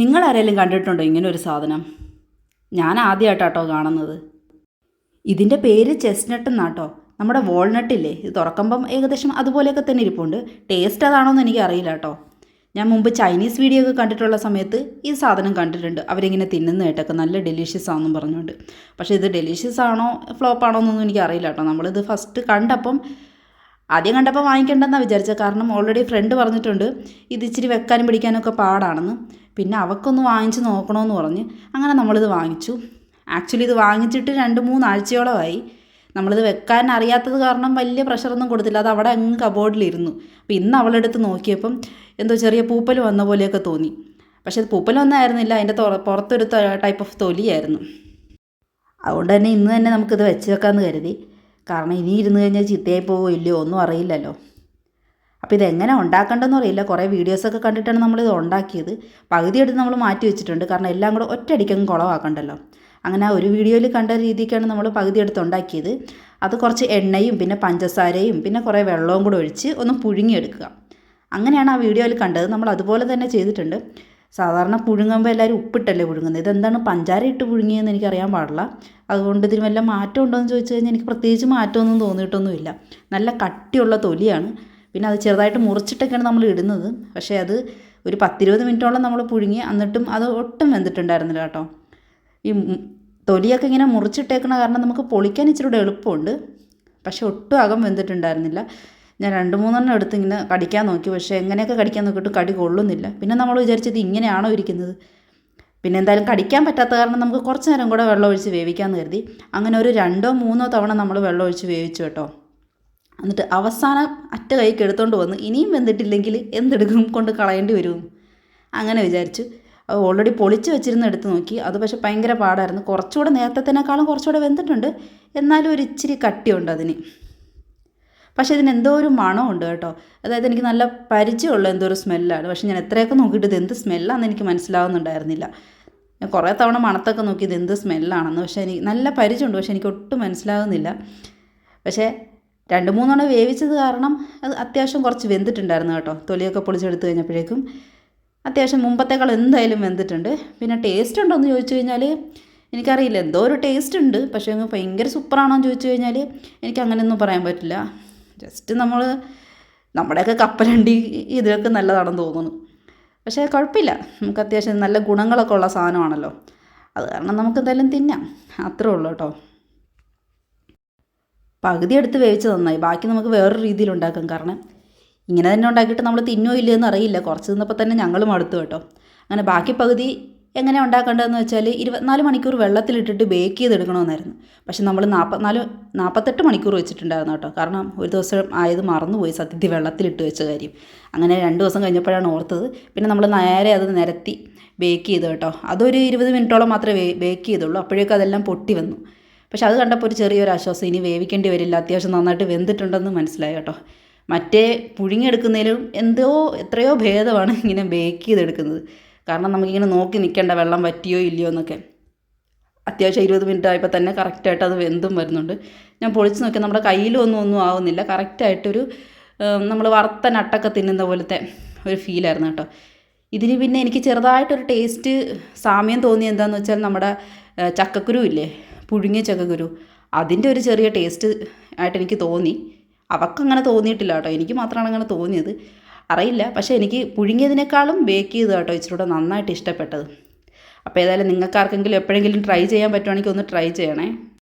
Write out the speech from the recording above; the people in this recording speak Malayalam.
നിങ്ങൾ ആരെങ്കിലും കണ്ടിട്ടുണ്ടോ ഇങ്ങനെ ഒരു സാധനം? ഞാൻ ആദ്യമായിട്ടാട്ടോ കാണുന്നത്. ഇതിന്റെ പേര് ചെസ്റ്റ്നട്ട് എന്നാട്ടോ. നമ്മുടെ വാൾനട്ട് ഇല്ലേ? ഇത് തുറക്കുമ്പം ഏകദേശം അതുപോലെയൊക്കെ തന്നെ ഇരിപ്പുണ്ട്. ടേസ്റ്റ് അതാണോ എന്ന് എനിക്ക് അറിയില്ല കേട്ടോ ഞാൻ മുമ്പ് ചൈനീസ് വീഡിയോ ഒക്കെ കണ്ടിട്ടുള്ള സമയത്ത് ഈ സാധനം കണ്ടിട്ടുണ്ട്. അവരിങ്ങനെ തിന്നുന്നതായിട്ടൊക്കെ നല്ല ഡെലീഷ്യസ് ആണെന്നും പറഞ്ഞുകൊണ്ട്. പക്ഷേ ഇത് ഡെലീഷ്യസ് ആണോ ഫ്ലോപ്പ് ആണോ എന്നൊന്നും എനിക്ക് അറിയില്ല കേട്ടോ നമ്മളിത് ഫസ്റ്റ് കണ്ടപ്പം ആദ്യം കണ്ടപ്പോൾ വാങ്ങിക്കണ്ടെന്നാണ് വിചാരിച്ചത്. കാരണം ഓൾറെഡി ഫ്രണ്ട് പറഞ്ഞിട്ടുണ്ട് ഇത് ഇച്ചിരി വെക്കാനും പിടിക്കാനും ഒക്കെ പാടാണെന്ന്. പിന്നെ അവക്കൊന്ന് വാങ്ങിച്ച് നോക്കണമെന്ന് പറഞ്ഞ് അങ്ങനെ നമ്മളിത് വാങ്ങിച്ചു. ആക്ച്വലി ഇത് വാങ്ങിച്ചിട്ട് രണ്ട് മൂന്നാഴ്ചയോളമായി. നമ്മളിത് വെക്കാൻ അറിയാത്തത് കാരണം വലിയ പ്രഷറൊന്നും കൊടുത്തില്ല. അത് അവിടെ അങ്ങ് കബോർഡിലിരുന്നു അപ്പോൾ ഇന്ന് അവളെടുത്ത് നോക്കിയപ്പം എന്തോ ചെറിയ പൂപ്പൽ വന്ന പോലെയൊക്കെ തോന്നി. പക്ഷേ അത് പൂപ്പൽ വന്നായിരുന്നില്ല. അതിന്റെ പുറത്തൊരു ടൈപ്പ് ഓഫ് തൊലിയായിരുന്നു. അതുകൊണ്ട് തന്നെ ഇന്ന് തന്നെ നമുക്കിത് വെച്ച് വെക്കാമെന്ന് കരുതി. കാരണം ഇനി ഇരുന്ന് കഴിഞ്ഞാൽ ചീത്തയായി പോവോ ഇല്ലയോ ഒന്നും അറിയില്ലല്ലോ. അപ്പോൾ ഇതെങ്ങനെ ഉണ്ടാക്കേണ്ടതെന്ന് അറിയില്ല. കുറേ വീഡിയോസൊക്കെ കണ്ടിട്ടാണ് നമ്മളിത് ഉണ്ടാക്കിയത്. പകുതി എടുത്ത് നമ്മൾ മാറ്റി വെച്ചിട്ടുണ്ട്. കാരണം എല്ലാം കൂടെ ഒറ്റയടിക്കങ്ങ് കുളമാക്കണ്ടല്ലോ അങ്ങനെ ഒരു വീഡിയോയിൽ കണ്ട രീതിക്കാണ് നമ്മൾ പകുതി എടുത്ത് ഉണ്ടാക്കിയത്. അത് കുറച്ച് എണ്ണയും പിന്നെ പഞ്ചസാരയും പിന്നെ കുറേ വെള്ളവും കൂടെ ഒഴിച്ച് ഒന്ന് പുഴുങ്ങിയെടുക്കുക. അങ്ങനെയാണ് ആ വീഡിയോയിൽ കണ്ടത്. നമ്മൾ അതുപോലെ തന്നെ ചെയ്തിട്ടുണ്ട്. സാധാരണ പുഴുങ്ങുമ്പോൾ എല്ലാവരും ഉപ്പിട്ടല്ലേ പുഴുങ്ങുന്നത് ഇതെന്താണ് പഞ്ചാര ഇട്ട് പുഴുങ്ങിയെന്ന് എനിക്കറിയാൻ പാടില്ല. അതുകൊണ്ട് ഇതിന് വല്ല മാറ്റം ഉണ്ടോ എന്ന് ചോദിച്ചു കഴിഞ്ഞാൽ എനിക്ക് പ്രത്യേകിച്ച് മാറ്റമൊന്നും തോന്നിയിട്ടൊന്നുമില്ല. നല്ല കട്ടിയുള്ള തൊലിയാണ്. പിന്നെ അത് ചെറുതായിട്ട് മുറിച്ചിട്ടൊക്കെയാണ് നമ്മൾ ഇടുന്നത്. പക്ഷേ അത് ഒരു പത്തിരുപത് മിനിറ്റോളം നമ്മൾ പുഴുങ്ങി എന്നിട്ടും അത് ഒട്ടും വെന്തിട്ടുണ്ടായിരുന്നില്ല കേട്ടോ. ഈ തൊലിയൊക്കെ ഇങ്ങനെ മുറിച്ചിട്ടേക്കണ കാരണം നമുക്ക് പൊളിക്കാൻ ഇച്ചിരി കൂടെ എളുപ്പമുണ്ട്. പക്ഷെ ഒട്ടും അകം വെന്തിട്ടുണ്ടായിരുന്നില്ല. ഞാൻ രണ്ട് മൂന്നെണ്ണം എടുത്ത് ഇങ്ങനെ കടിക്കാൻ നോക്കി. പക്ഷേ എങ്ങനെയൊക്കെ കടിക്കാൻ നോക്കിയിട്ട് കടി കൊള്ളുന്നില്ല. പിന്നെ നമ്മൾ വിചാരിച്ചത് ഇങ്ങനെയാണോ ഇരിക്കുന്നത്. പിന്നെ എന്തായാലും കടിക്കാൻ പറ്റാത്ത കാരണം നമുക്ക് കുറച്ച് നേരം കൂടെ വെള്ളം ഒഴിച്ച് വേവിക്കാമെന്ന് കരുതി. അങ്ങനെ ഒരു രണ്ടോ മൂന്നോ തവണ നമ്മൾ വെള്ളം ഒഴിച്ച് വേവിച്ചു കേട്ടോ. എന്നിട്ട് അവസാനം അറ്റ കൈക്ക് എടുത്തോണ്ട് വന്ന് ഇനിയും വെന്തിട്ടില്ലെങ്കിൽ എന്തെടുക്കും? കൊണ്ട് കളയേണ്ടി വരും. അങ്ങനെ വിചാരിച്ചു. ഓൾറെഡി പൊളിച്ച് വെച്ചിരുന്ന് എടുത്ത് നോക്കി. അത് പക്ഷേ ഭയങ്കര പാടായിരുന്നു. കുറച്ചുകൂടെ നേരത്തേനേക്കാളും കുറച്ചുകൂടെ വെന്തിട്ടുണ്ട്. എന്നാലും ഒരു ഇച്ചിരി കട്ടിയുണ്ട് അതിന്. പക്ഷേ ഇതിന് എന്തോ ഒരു ഉണ്ട് കേട്ടോ. അതായത് എനിക്ക് നല്ല പരിചയമുള്ള എന്തോ ഒരു സ്മെല്ലാണ്. പക്ഷേ ഞാൻ എത്രയൊക്കെ നോക്കിയിട്ട് ഇത് എന്ത് സ്മെല്ലാണെന്ന് എനിക്ക് മനസ്സിലാവുന്നുണ്ടായിരുന്നില്ല. ഞാൻ കുറേ തവണ മണത്തൊക്കെ നോക്കി ഇത് എന്ത് സ്മെല്ലാണെന്ന്. പക്ഷേ എനിക്ക് നല്ല പരിചയമുണ്ട്. പക്ഷേ എനിക്ക് ഒട്ടും മനസ്സിലാകുന്നില്ല പക്ഷേ രണ്ട് മൂന്നെണ്ണം വേവിച്ചത് കാരണം അത് അത്യാവശ്യം കുറച്ച് വെന്തിട്ടുണ്ടായിരുന്നു കേട്ടോ. തൊലിയൊക്കെ പൊളിച്ചെടുത്ത് കഴിഞ്ഞപ്പോഴേക്കും അത്യാവശ്യം മുമ്പത്തേക്കാൾ എന്തായാലും വെന്തിട്ടുണ്ട്. പിന്നെ ടേസ്റ്റ് ഉണ്ടോ എന്ന് ചോദിച്ചു കഴിഞ്ഞാൽ എനിക്കറിയില്ല. എന്തോ ഒരു ടേസ്റ്റ് ഉണ്ട്. പക്ഷേ ഭയങ്കര സൂപ്പറാണോ എന്ന് ചോദിച്ചു കഴിഞ്ഞാൽ എനിക്ക് അങ്ങനെയൊന്നും പറയാൻ പറ്റില്ല. ജസ്റ്റ് നമ്മൾ നമ്മുടെയൊക്കെ കപ്പലണ്ടി ഇതിലൊക്കെ നല്ലതാണെന്ന് തോന്നുന്നു. പക്ഷേ കുഴപ്പമില്ല. നമുക്ക് അത്യാവശ്യം നല്ല ഗുണങ്ങളൊക്കെ ഉള്ള സാധനമാണല്ലോ. അത് കാരണം നമുക്ക് എന്തായാലും തിന്നാം. അത്രേ ഉള്ളൂ കേട്ടോ. പകുതി എടുത്ത് വേവിച്ച് നന്നായി. ബാക്കി നമുക്ക് വേറൊരു രീതിയിൽ ഉണ്ടാക്കാം. കാരണം ഇങ്ങനെ തന്നെ ഉണ്ടാക്കിയിട്ട് നമ്മൾ തിന്നോ ഇല്ലയെന്ന് അറിയില്ല. കുറച്ച് തിന്നപ്പോൾ തന്നെ ഞങ്ങളും അടുത്തു കേട്ടോ. അങ്ങനെ ബാക്കി പകുതി എങ്ങനെ ഉണ്ടാക്കേണ്ടതെന്ന് വെച്ചാൽ ഇരുപത്തിനാല് മണിക്കൂർ വെള്ളത്തിലിട്ടിട്ട് ബേക്ക് ചെയ്തെടുക്കണമെന്നായിരുന്നു. പക്ഷെ നമ്മൾ നാൽപ്പത്തിനാല് നാൽപ്പത്തെട്ട് മണിക്കൂർ വെച്ചിട്ടുണ്ടായിരുന്നു കേട്ടോ. കാരണം ഒരു ദിവസം ആയത് മറന്നുപോയി സത്യത്തിൽ വെള്ളത്തിലിട്ട് വെച്ച കാര്യം. അങ്ങനെ രണ്ട് ദിവസം കഴിഞ്ഞപ്പോഴാണ് ഓർത്തത്. പിന്നെ നമ്മൾ നേരെ അത് നിരത്തി ബേക്ക് ചെയ്തു കേട്ടോ. അതൊരു ഇരുപത് മിനിറ്റോളം മാത്രമേ ബേക്ക് ചെയ്തുള്ളൂ. അപ്പോഴേക്കും അതെല്ലാം പൊട്ടി വന്നു. പക്ഷെ അത് കണ്ടപ്പോൾ ഒരു ചെറിയൊരു ആശ്വാസം ഇനി വേവിക്കേണ്ടി വരില്ല. അത്യാവശ്യം നന്നായിട്ട് വെന്തിട്ടുണ്ടെന്ന് മനസ്സിലായി കേട്ടോ. മറ്റേ പുഴുങ്ങിയെടുക്കുന്നതിലും എന്തോ എത്രയോ ഭേദമാണ് ഇങ്ങനെ ബേക്ക് ചെയ്തെടുക്കുന്നത്. കാരണം നമുക്കിങ്ങനെ നോക്കി നിൽക്കേണ്ട വെള്ളം പറ്റിയോ ഇല്ലയോ എന്നൊക്കെ. അത്യാവശ്യം ഇരുപത് മിനിറ്റ് ആയപ്പോൾ തന്നെ കറക്റ്റായിട്ട് അത് വെന്തും വരുന്നുണ്ട്. ഞാൻ പൊളിച്ച് നോക്കി നമ്മുടെ കയ്യിലൊന്നും ഒന്നും ആവുന്നില്ല. കറക്റ്റായിട്ടൊരു നമ്മൾ വറുത്ത നട്ടൊക്കെ തിന്നുന്ന പോലത്തെ ഒരു ഫീലായിരുന്നു കേട്ടോ. ഇതിന് പിന്നെ എനിക്ക് ചെറുതായിട്ടൊരു ടേസ്റ്റ് സാമ്യം തോന്നി എന്താണെന്ന് വെച്ചാൽ നമ്മുടെ ചക്കക്കുരു ഇല്ലേ? പുഴുങ്ങിയ ചക്കക്കുരു. അതിന്റെ ഒരു ചെറിയ ടേസ്റ്റ് ആയിട്ട് എനിക്ക് തോന്നി. അവക്കങ്ങനെ തോന്നിയിട്ടില്ല കേട്ടോ. എനിക്ക് മാത്രമാണ് അങ്ങനെ തോന്നിയത്. അറിയില്ല. പക്ഷേ എനിക്ക് പുഴുങ്ങിയതിനേക്കാളും ബേക്ക് ചെയ്ത് കേട്ടോ ഇച്ചിരി കൂടെ നന്നായിട്ട് ഇഷ്ടപ്പെട്ടത്. അപ്പോൾ ഏതായാലും നിങ്ങൾക്കാർക്കെങ്കിലും എപ്പോഴെങ്കിലും ട്രൈ ചെയ്യാൻ പറ്റുവാണെങ്കിൽ ഒന്ന് ട്രൈ ചെയ്യണേ.